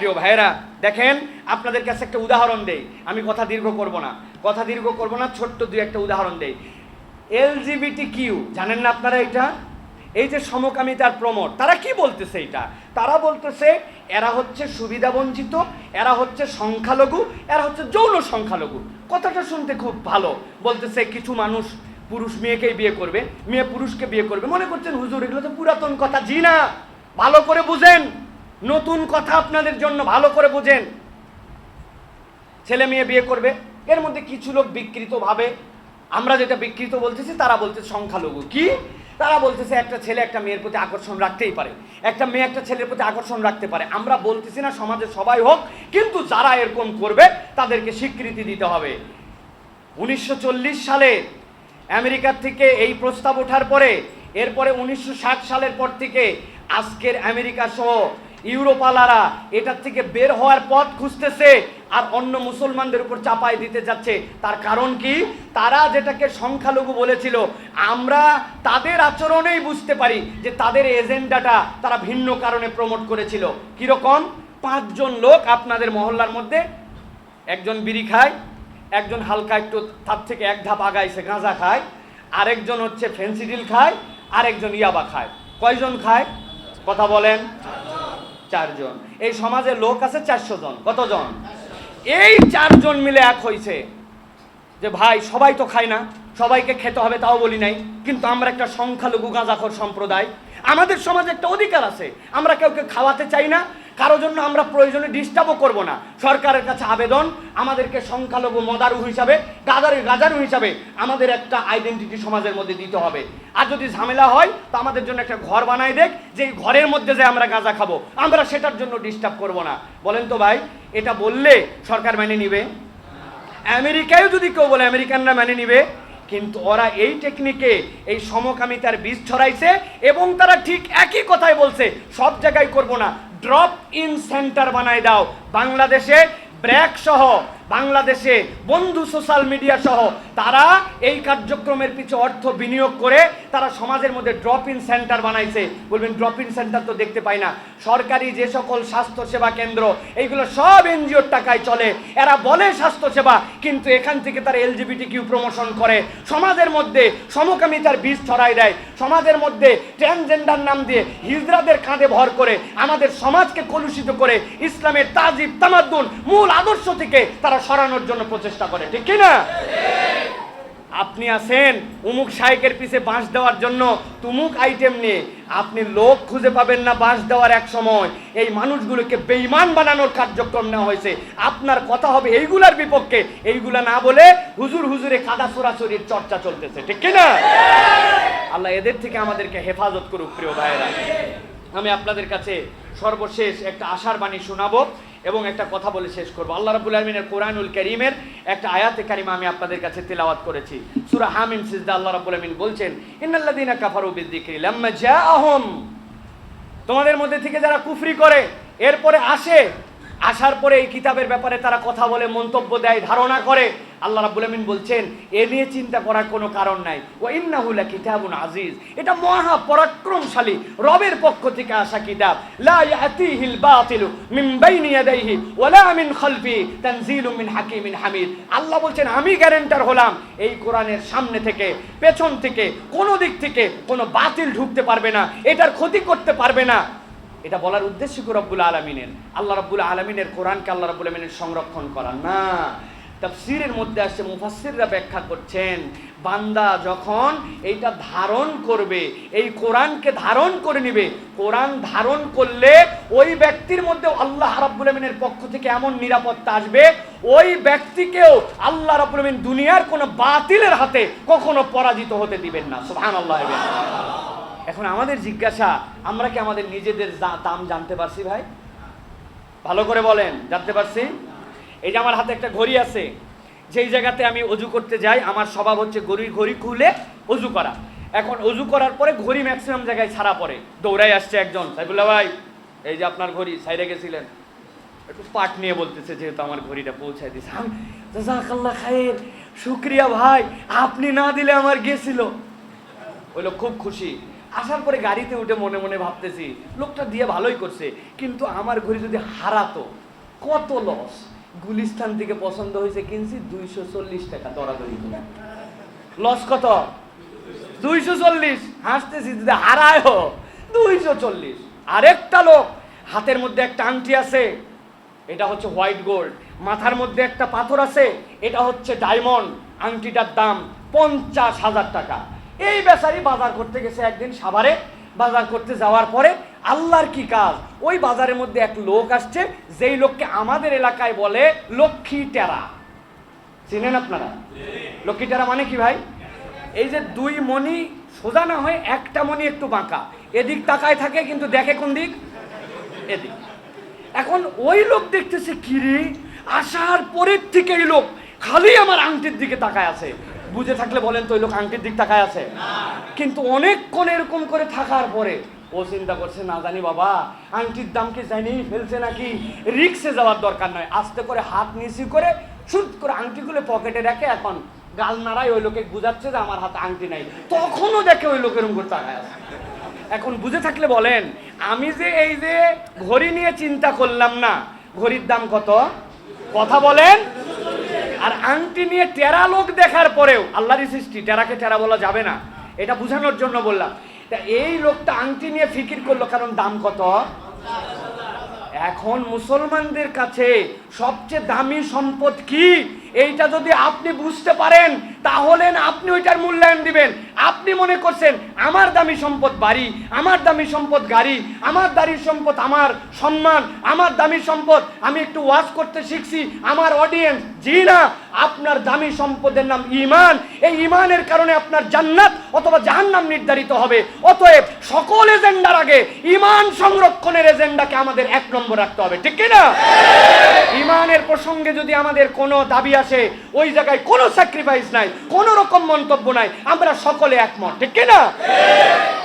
প্রিয় ভাইয়েরা, দেখেন, আপনাদের কাছে একটা উদাহরণ দেই। আমি কথা দীর্ঘ করব না। কথা দীর্ঘ করব না, ছোট্ট দুই একটা উদাহরণ দেই। এলজিবিটি কিউ জানেন না আপনারা এটা? এই যে সমকামিতার প্রমোট তারা কি বলতেছে এটা? তারা বলতেছে, এরা হচ্ছে সুবিধাবঞ্চিত এরা হচ্ছে সংখ্যালঘু, এরা হচ্ছে যৌন সংখ্যালঘু। কথাটা শুনতে খুব ভালো। বলতেছে, কিছু মানুষ পুরুষ মেয়েকেই বিয়ে করবে, মেয়ে পুরুষকে বিয়ে করবে। মনে করছেন, হুজুর, এগুলো তো পুরাতন কথা। জি না, ভালো করে বুঝেন। নতুন কথা আপনাদের জন্য ভালো করে বুঝেন। ছেলে মেয়ে বিয়ে করবে, এর মধ্যে কিছু লোক বিকৃতভাবে আমরা যেটা বিকৃত বলতেছি, তারা বলতেছে সংখ্যালঘু। কি? তারা বলতেছে একটা ছেলে একটা মেয়ের প্রতি আকর্ষণ রাখতেই পারে। একটা মেয়ে একটা ছেলের প্রতি আকর্ষণ রাখতে পারে। আমরা বলতেছি না সমাজে সবাই হোক, কিন্তু যারা এরকম করবে, তাদেরকে স্বীকৃতি দিতে হবে। উনিশশো চল্লিশ সালে আমেরিকার থেকে এই প্রস্তাব ওঠার পরে, এরপরে উনিশশো ষাট সালের পর থেকে আজকের আমেরিকা সহ ইউরোপালারা এটার থেকে বের হওয়ার পথ খুঁজতেছে আর অন্য মুসলমানদের উপর চাপাই দিতে যাচ্ছে। তার কারণ কি? তারা যেটাকে সংখ্যালঘু বলেছিল, আমরা তাদের আচরণেই বুঝতে পারি যে তাদের এজেন্ডাটা তারা ভিন্ন কারণে প্রমোট করেছিল। কীরকম? পাঁচজন লোক আপনাদের মহল্লার মধ্যে, একজন বিড়ি খায়, একজন হালকা একটু তার থেকে এক ধাপ আগাইছে গাঁজা খায়, আরেকজন হচ্ছে ফেন্সিডিল খায়, আরেকজন ইয়াবা খায়। কয়জন খায়? কথা বলেন। চারজন। এই সমাজে লোক আছে চারশো জন কতজন? এই চারজন মিলে এক হয়েছে যে ভাই, সবাই তো খায় না। সবাইকে খেতে হবে তাও বলি নাই। কিন্তু আমরা একটা সংখ্যালঘু গাঁজাখর সম্প্রদায়। আমাদের সমাজে একটা অধিকার আছে। আমরা কাউকে খাওয়াতে চাই না। কারও জন্য আমরা প্রয়োজনে ডিস্টার্বও করব না। সরকারের কাছে আবেদন, আমাদেরকে সংখ্যালঘু মদারু হিসাবে গাজারু গাজারু হিসাবে আমাদের একটা আইডেন্টিটি সমাজের মধ্যে দিতে হবে। আর যদি ঝামেলা হয়, তো আমাদের জন্য একটা ঘর বানাই দেখ যে ঘরের মধ্যে যে আমরা গাঁজা খাব। আমরা সেটার জন্য ডিস্টার্ব করব না। বলেন তো ভাই, এটা বললে সরকার মেনে নিবে? আমেরিকায় যদি কেউ বলে আমেরিকানরা মেনে নিবে, কিন্তু ওরা এই টেকনিকে এই সমকামিতার বীজ ছড়াইছে এবং তারা ঠিক একই কথাই বলছে, সব জায়গায় করব না। ড্রপ ইন সেন্টার বানায় দাও। বাংলাদেশে ব্র্যাক সহ বাংলাদেশে বন্ধু সোশ্যাল মিডিয়া সহ তারা এই কার্যক্রমের পিছু অর্থ বিনিয়োগ করে তারা সমাজের মধ্যে ড্রপ ইন সেন্টার বানাইছে। বলবেন ড্রপ ইন সেন্টার তো দেখতে পাই না। সরকারি যে সকল স্বাস্থ্য সেবা কেন্দ্র, এইগুলো সব এনজিওর টাকায় চলে। এরা বলে স্বাস্থ্য সেবা কিন্তু এখান থেকে তারা এলজিবিটি কিউ প্রমোশন করে। সমাজের মধ্যে সমকামিতার বীজ ছড়াই দেয়। সমাজের মধ্যে ট্রান্সজেন্ডার নাম দিয়ে হিজরাদের কাঁধে ভর করে আমাদের সমাজকে কলুষিত করে ইসলামের তাজিব তামাদ্দুন মূল আদর্শ থেকে তারা সরানোর জন্য প্রচেষ্টা করে, ঠিক কি না? আপনি আছেন উমুক শাইকের পিছে বাঁশ দেওয়ার জন্য তুমুক আইটেম নিয়ে। আপনি লোক খুঁজে পাবেন না বাঁশ দেওয়ার এক সময়। এই মানুষগুলোকে বেইমান বানানোর কার্যক্রম নেওয়া হয়েছে। আপনার কথা হবে এইগুলার বিপক্ষে। এইগুলা না বলে হুজুর হুজুরে কাদা চোরাচুরির চর্চা চলতেছে, ঠিক কি না? আল্লাহ এদের থেকে আমাদেরকে হেফাজত করুক, প্রিয় ভাইয়েরা। আমি আপনাদের কাছে সর্বশেষ একটা আশার বাণী শোনাবো। এবং একটা কথা বলে শেষ করব। আল্লাহ রাবুল আলমিনের কোরআনুল করিমের একটা আয়াতে কারিমা আমি আপনাদের কাছে তেলাওয়াত করেছি। সুরা হামিম সিজদা আল্লাহ রাবুল আলমিন বলছেন ইন্নাল্লাদিনা কাফারু বিদ্দিকরি লাম্মা জাআহুম। তোমাদের মধ্যে থেকে যারা কুফরি করে, এরপরে আসে আসার পরে এই কিতাবের ব্যাপারে তারা কথা বলে, মন্তব্য দেয়, ধারণা করে। আল্লাহ রাব্বুল আমিন বলছেন, এ নিয়ে চিন্তা করার কোনো কারণ নাই। ও ইন্নাহু কিতাবুন আজিজ। এটা মহা পরাক্রমশালী, রবের পক্ষ থেকে আসা কিতাব। লা ইয়াতিহিল বাতিলু মিন বাইনি ইয়াদাইহি ওয়ালা মিন খালফি তানজিলুম মিন হাকিমিন হামিদ। আল্লাহ বলছেন, আমি গ্যারেন্টার হলাম, এই কোরআনের সামনে থেকে, পেছন থেকে, কোনো দিক থেকে কোনো বাতিল ঢুকতে পারবে না, এটার ক্ষতি করতে পারবে না। এটা বলার উদ্দেশ্য কি রব্বুল আলমিনের? আল্লাহ রব্বুল আলমিনের কোরআনকে আল্লাহ রব্বুল আলমিনের সংরক্ষণ করা। না, তাফসিরের মধ্যে আসছে, মুফাসসিররা ব্যাখ্যা করছেন, বান্দা যখন এইটা ধারণ করবে, এই কোরআনকে ধারণ করে নিবে, কোরআন ধারণ করলে ওই ব্যক্তির মধ্যে আল্লাহ রাব্বুল আমিনের পক্ষ থেকে এমন নিরাপত্তা আসবে, ওই ব্যক্তিকেও আল্লাহ রাব্বুল আমিন দুনিয়ার কোনো বাতিলের হাতে কখনো পরাজিত হতে দিবেন না। সুবহানাল্লাহ। এখন আমাদের জিজ্ঞাসা, আমরা কি আমাদের নিজেদের দাম জানতে পারছি ভাই? ভালো করে বলেন, জানতে পারছি? এই যে আমার হাতে একটা ঘড়ি আছে, যেই জায়গাতে আমি অজু করতে যাই, আমার স্বভাব হচ্ছে ঘড়ি ঘড়ি খুলে অজু করা। এখন অজু করার পরে ঘড়ি ম্যাক্সিমাম জায়গায় ছাড়া পড়ে। দৌড়াই আসছে একজন, সাইফুল্লাহ ভাই, এই যে আপনার ঘড়ি, সাইডে গেছিলেন। একটু পাট নিয়ে বলতেছে, যেহেতু আমার ঘড়িটা পৌঁছায় জাজাকাল্লাহ খায়ের, শুক্রিয়া ভাই, আপনি না দিলে আমার গেছিল। ওই খুব খুশি। আসার পরে গাড়িতে উঠে মনে মনে ভাবতেছি, লোকটা দিয়ে ভালোই করছে, কিন্তু আমার ঘড়ি যদি হারাতো, কত লস গুলিস্তান থেকে পছন্দ হয়েছে কিনছি দুইশো চল্লিশ টাকা দরাদরি করে। লস কত? দুইশো চল্লিশ। হাসতেছি যদি হারায় দুইশো চল্লিশ। আরেকটা লোক, হাতের মধ্যে একটা আংটি আছে, এটা হচ্ছে হোয়াইট গোল্ড। মাথার মধ্যে একটা পাথর আছে, এটা হচ্ছে ডায়মন্ড। আংটিটার দাম পঞ্চাশ হাজার টাকা। এই বেচারি বাজার করতে গেছে একদিন সাভারে, বাজার করতে যাওয়ার পরে আল্লাহর কি কাজ? ওই বাজারের মধ্যে এক লোক আসছে, যেই লোককে আমাদের এলাকায় বলে লক্ষ্মী টেরা। চিনেন আপনারা? লক্ষ্মী টেরা মানে কি ভাই? এই যে দুই মণি সোজা না হয়ে একটা মণি একটু বাঁকা। এদিক তাকায় থাকে, কিন্তু দেখে কোন দিক? এদিক। এখন ওই লোক দেখতেছে, কিরে? আসার পরের থেকে এই লোক খালি আমার আংটির দিকে তাকায় আছে। বুঝে থাকলে বলেন তো, ওই লোক আংটির দিক তাকায় আছে। কিন্তু অনেকক্ষণ এরকম করে থাকার পরে, ও চিন্তা করছে, না জানি বাবা, আংটির দাম কি জানি ফেলছে নাকি? রিক্সে যাওয়ার দরকার নয়। আস্তে করে হাত নিচু করে শুট করে আংটিগুলো পকেটে রাখে এখন গাল নাড়াই ওই লোকে বুঝাচ্ছে যে আমার হাতে আংটি নাই। তখনও দেখে ওই লোকের উপর তাকায় আছে। এখন বুঝে থাকলে বলেন, আমি যে এই যে ঘড়ি নিয়ে চিন্তা করলাম না, ঘড়ির দাম কত? কথা বলেন আর আংটি নিয়ে টেরা লোক দেখার পরেও আল্লাহরই সৃষ্টি, টেরাকে টেরা বলা যাবে না। এটা বোঝানোর জন্য বললাম। তা এই লোকটা আংটি নিয়ে ফিকির করল, কারণ দাম কত? এখন মুসলমানদের কাছে সবচেয়ে দামি সম্পদ কি? এইটা যদি আপনি বুঝতে পারেন, তাহলে আপনি ওইটার মূল্যায়ন দিবেন। আপনি মনে করছেন, আমার দামি সম্পদ বাড়ি, আমার দামি সম্পদ গাড়ি, আমার দামি সম্পদ আমার সম্মান, আমার দামি সম্পদ আমি একটু ওয়াজ করতে শিখছি, আমার অডিয়েন্স জি না, আপনার দামি সম্পদের নাম ইমান এই ইমানের কারণে আপনার জান্নাত অথবা জাহান্নাম নির্ধারিত হবে। অতএব সকল এজেন্ডার আগে ইমান সংরক্ষণের এজেন্ডাকে আমাদের এক নম্বর রাখতে হবে। ঠিক কি না ইমানের প্রসঙ্গে যদি আমাদের কোনো দাবি আসে, ওই জায়গায় কোনো স্যাক্রিফাইস নাই, কোনো রকম মন্তব্য নাই, আমরা সকলে একমত, ঠিক কি না?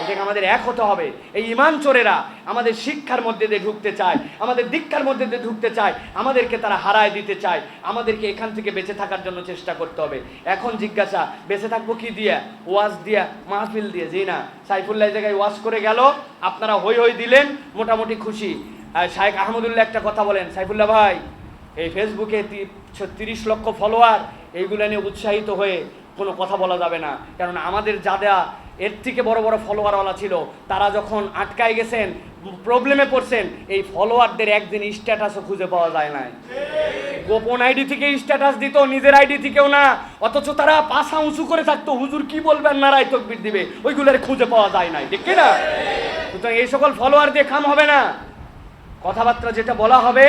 এটাকে আমাদের এক হতে হবে। এই ইমান চোরেরা আমাদের শিক্ষার মধ্যে দিয়ে ঢুকতে চায়, আমাদের দীক্ষার মধ্যে দিয়ে ঢুকতে চায়, আমাদেরকে তারা হারায় দিতে চায়, আমাদেরকে এখান থেকে বেঁচে থাকার জন্য চেষ্টা করতে হবে। এখন জিজ্ঞাসা, বেঁচে থাকব কি দিয়া? ওয়াজ দিয়া, মাহফিল দিয়ে? জি না। সাইফুল্লাহ জায়গায় ওয়াজ করে গেল, আপনারা হই হই দিলেন, মোটামুটি খুশি। শাহেখ আহমদুল্লাহ একটা কথা বলেন, সাইফুল্লাহ ভাই এই ফেসবুকে তিরিশ লক্ষ ফলোয়ার এইগুলো নিয়ে উৎসাহিত হয়ে কোনো কথা বলা যাবে না। কারণ আমাদের যারা এর থেকে বড় বড় ফলোয়ারওয়ালা ছিল, তারা যখন আটকায় গেছেন প্রবলেমে পড়ছেন, এই ফলোয়ারদের একদিন স্ট্যাটাসও খুঁজে পাওয়া যায় নাই। গোপন আইডি থেকে স্ট্যাটাস দিত, নিজের আইডি থেকেও না, অথচ তারা পাশা উঁচু করে থাকতো। হুজুর কি বলবেন না নারাই তকবির দিবে, ওইগুলোর খুঁজে পাওয়া যায় নাই, ঠিক না? সুতরাং এই সকল ফলোয়ার দিয়ে খাম হবে না। কথাবার্তা যেটা বলা হবে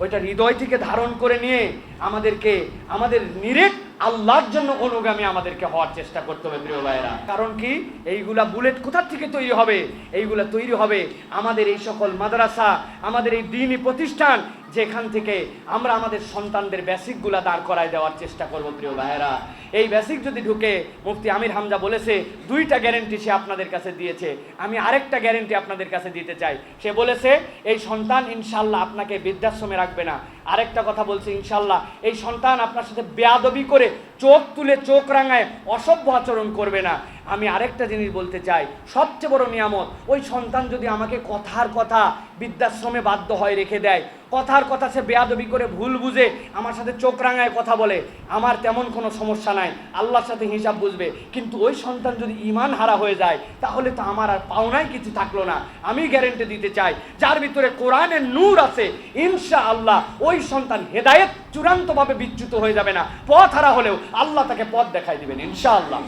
ওইটা হৃদয় থেকে ধারণ করে নিয়ে আমাদেরকে, আমাদের নিরেট আল্লাহর জন্য অনুগামী আমাদেরকে হওয়ার চেষ্টা করতে হবে, প্রিয় ভাইয়েরা। কারণ কি? এইগুলা বুলেট কোথার থেকে তৈরি হবে? এইগুলা তৈরি হবে আমাদের এই সকল মাদ্রাসা, আমাদের এই দিনই প্রতিষ্ঠান যেখান থেকে আমরা আমাদের সন্তানদের বেসিকগুলা দাঁড় করায় দেওয়ার চেষ্টা করব, প্রিয় ভাইয়েরা। এই বেসিক যদি ঢুকে, মুফতি আমির হামজা বলেছে, দুইটা গ্যারেন্টি সে আপনাদের কাছে দিয়েছে। আমি আরেকটা গ্যারেন্টি আপনাদের কাছে দিতে চাই। সে বলেছে, এই সন্তান ইনশাল্লাহ আপনাকে বৃদ্ধাশ্রমে রাখবে না। আরেকটা কথা বলছে, ইনশাল্লাহ, এই সন্তান আপনার সাথে বেয়াদবি করে চোখ তুলে চোখ রাঙায় অসভ্য আচরণ করবে না। আমি আরেকটা জিনিস বলতে চাই। সবচেয়ে বড় নিয়ামত, ওই সন্তান যদি আমাকে কথার কথা বৃদ্ধাশ্রমে বাধ্য হয় রেখে দেয়, কথার কথা সে বেয়াদবি করে ভুল বুঝে আমার সাথে চোখ রাঙায় কথা বলে, আমার তেমন কোনো সমস্যা নাই, আল্লাহর সাথে হিসাব বুঝবে। কিন্তু ওই সন্তান যদি ইমান হারা হয়ে যায়, তাহলে তো আমার আর পাওনাই কিছু থাকল না। আমি গ্যারেন্টি দিতে চাই, যার ভিতরে কোরআনের নূর আছে ইনশা আল্লাহ ওই সন্তান হেদায়েত চূড়ান্তভাবে বিচ্যুত হয়ে যাবে না। পথ হারা হলেও আল্লাহ তাকে পথ দেখাই দিবেন ইনশা আল্লাহ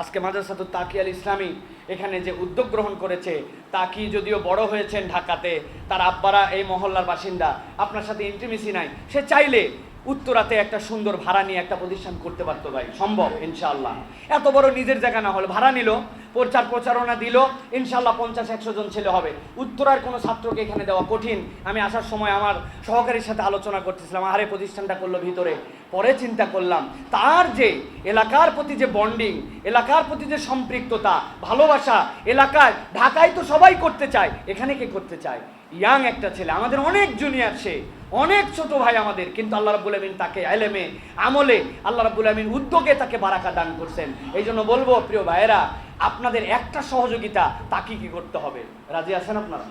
আজকে মাদ্রাসাতুল তাকি আল ইসলামী। এখানে যে উদ্যোগ গ্রহণ করেছে, তা কি যদিও বড় হয়েছেন ঢাকাতে, তার আব্বারা এই মহল্লার বাসিন্দা। আপনার সাথে ইন্টিমেসি নাই। সে চাইলে উত্তরাতে একটা সুন্দর ভাড়া নিয়ে একটা প্রতিষ্ঠান করতে পারতো ভাই। সম্ভব, ইনশাআল্লাহ। এত বড় নিজের জায়গা না হলে ভাড়া নিল, প্রচার প্রচারণা দিল ইনশাল্লাহ পঞ্চাশ একশো জন ছেলে হবে। উত্তরার কোনো ছাত্রকে এখানে দেওয়া কঠিন। আমি আসার সময় আমার সহকারীর সাথে আলোচনা করতেছিলাম আরে প্রতিষ্ঠানটা করল ভিতরে। পরে চিন্তা করলাম, তার যে এলাকার প্রতি যে বন্ডিং এলাকার প্রতি যে সম্পৃক্ততা, ভালোবাসা, এলাকায় ঢাকায় তো সবাই করতে চায়, এখানে কে করতে চায়? ইয়াং একটা ছেলে, আমাদের অনেক জুনিয়র সে, অনেক ছোট ভাই আমাদের, কিন্তু আল্লাহ রাবুল আমিন তাকে এলেমে, আমলে আল্লাহ রাবুল আমিন উদ্যোগে তাকে বারাকা দান করছেন। এই জন্য বলব, প্রিয় ভাইয়েরা, আপনাদের একটা সহযোগিতা তাকে কি করতে হবে? রাজি আছেন আপনারা?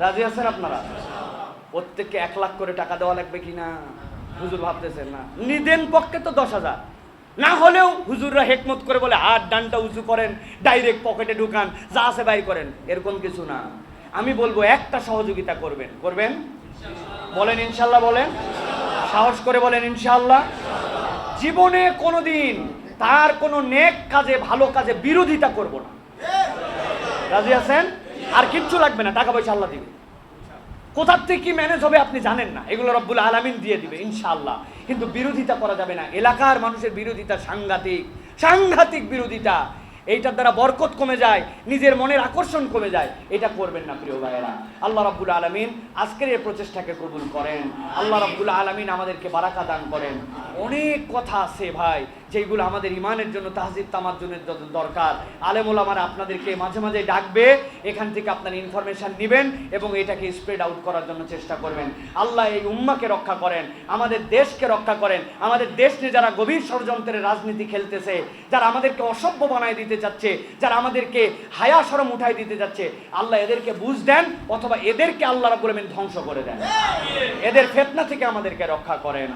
রাজি আছেন আপনারা? প্রত্যেককে এক লাখ করে টাকা দেওয়া লাগবে কি না? হুজুর ভাবতেছেন না। নিদেন পক্ষে তো দশ হাজার। না হলেও হুজুররা হেকমত করে বলে হাত ডানটা উঁচু করেন, ডাইরেক্ট পকেটে ঢুকান, যা আছে বাই করেন। এরকম কিছু না। আমি বলব একটা সহযোগিতা করবেন। করবেন? বলেন ইনশাল্লাহ বলেন। সাহস করে বলেন ইনশাল্লাহ জীবনে কোনোদিন তার কোনো নেক কাজে, ভালো কাজে বিরোধিতা করব না। রাজি আছেন? আর কিচ্ছু লাগবে না, টাকা পয়সা আল্লাহ দিবে। কোথার থেকে কি ম্যানেজ হবে আপনি জানেন না। এগুলো রব্বুল আলামিন দিয়ে দিবে ইনশাল্লাহ কিন্তু বিরোধিতা করা যাবে না। এলাকার মানুষের বিরোধিতা সাংঘাতিক। সাংঘাতিক বিরোধিতা। এইটার দ্বারা বরকত কমে যায়, নিজের মনের আকর্ষণ কমে যায়, এটা করবেন না প্রিয় ভাইয়েরা। আল্লাহ রাব্বুল আলমিন আজকের এই প্রচেষ্টাকে কবুল করেন। আল্লাহ রাব্বুল আলমিন আমাদেরকে বারাকা দান করেন। অনেক কথা আছে ভাই যেগুলো আমাদের ইমানের জন্য তাহজিব তামাজ্জুনের যত দরকার। আলেমুল আমার আপনাদেরকে মাঝে মাঝে ডাকবে এখান থেকে আপনার ইনফরমেশন নেবেন এবং এটাকে স্প্রেড আউট করার জন্য চেষ্টা করবেন। আল্লাহ এই উম্মাকে রক্ষা করেন আমাদের দেশকে রক্ষা করেন আমাদের দেশ নিয়ে যারা গভীর ষড়যন্ত্রের রাজনীতি খেলতেছে যারা আমাদেরকে অসভ্য বানায় দিতে চাচ্ছে যারা আমাদেরকে হায়া সরম উঠাই দিতে যাচ্ছে আল্লাহ এদেরকে বুঝ দেন অথবা এদেরকে আল্লাহ আলামিন ধ্বংস করে দেন। এদের ফেতনা থেকে আমাদেরকে রক্ষা করেন।